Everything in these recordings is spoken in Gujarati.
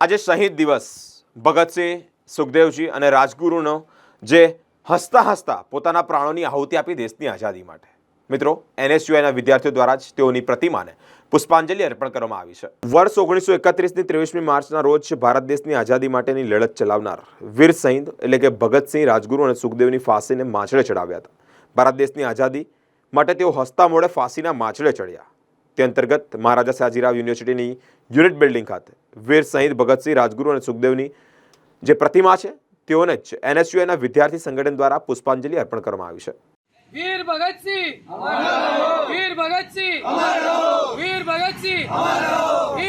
આજે શહીદ દિવસ. ભગતસિંહ, સુખદેવજી અને રાજગુરુનો જે હસતા હસતા પોતાના પ્રાણોની આહુતિ આપી દેશની આઝાદી માટે. મિત્રો, એનએસયુઆઈના વિદ્યાર્થીઓ દ્વારા જ તેઓની પ્રતિમાને પુષ્પાંજલિ અર્પણ કરવામાં આવી છે. વર્ષ ઓગણીસો એકત્રીસની ત્રેવીસમી માર્ચના રોજ ભારત દેશની આઝાદી માટેની લડત ચલાવનાર વીર સૈંદ, એટલે કે ભગતસિંહ, રાજગુરુ અને સુખદેવની ફાંસીને માછડે ચડાવ્યા હતા. ભારત દેશની આઝાદી માટે તેઓ હસતા મોડે ફાંસીના માછડે ચડ્યા. તે અંતર્ગત મહારાજા સાજીરાવ યુનિવર્સિટીની યુનિટ બિલ્ડિંગ ખાતે વીર શહીદ ભગતસિંહ રાજગુરુ અને સુખદેવની જે પ્રતિમા છે, તેઓને જ એનએસયુઆઈના વિદ્યાર્થી સંગઠન દ્વારા પુષ્પાંજલિ અર્પણ કરવામાં આવી છે. વીર ભગતસિંહ! વીર ભગતસિંહ! વીર ભગતસિંહ!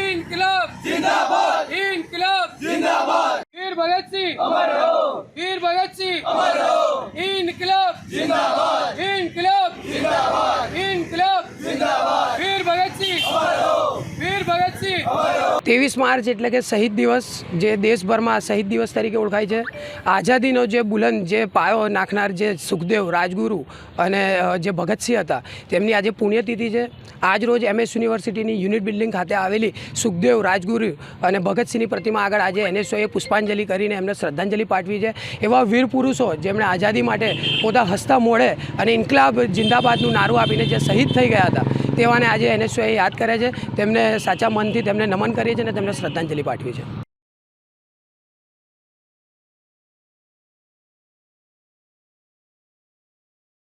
ઇન્કલાબ! જિંદાબાદ ઇન્કલાબ! જિંદાબાદ વીર ભગતસિંહ! વીર ભગતસિંહ ઇન્કલાબ જિંદાબાદ ઇન્કલાબ જિંદાબાદ ઇન્કલાબ જિંદાબાદ વીર ભગતસિંહ વીર ભગતસિંહ ત્રેવીસ માર્ચ એટલે કે શહીદ દિવસ જે દેશભરમાં શહીદ દિવસ તરીકે ઓળખાય છે. આઝાદીનો જે બુલંદ જે પાયો નાખનાર જે સુખદેવ રાજગુરુ અને જે ભગતસિંહ હતા, તેમની આજે પુણ્યતિથિ છે. આજ રોજ એમએસ યુનિવર્સિટીની યુનિટ બિલ્ડિંગ ખાતે આવેલી સુખદેવ રાજગુરુ અને ભગતસિંહની પ્રતિમા આગળ આજે એનએસઓએ પુષ્પાંજલિ કરીને એમને શ્રદ્ધાંજલિ પાઠવી છે. એવા વીર પુરુષો જેમણે આઝાદી માટે પોતા હસતા મોડે અને ઇન્કલાબ, જિંદાબાદનું નારું આપીને જે શહીદ થઈ ગયા હતા તેવાને આજે એનએસઓએ યાદ કરે છે. તેમને સાચા મનથી તેમને નમન કરીએ છીએ અને તેમને શ્રદ્ધાંજલિ પાઠવી છે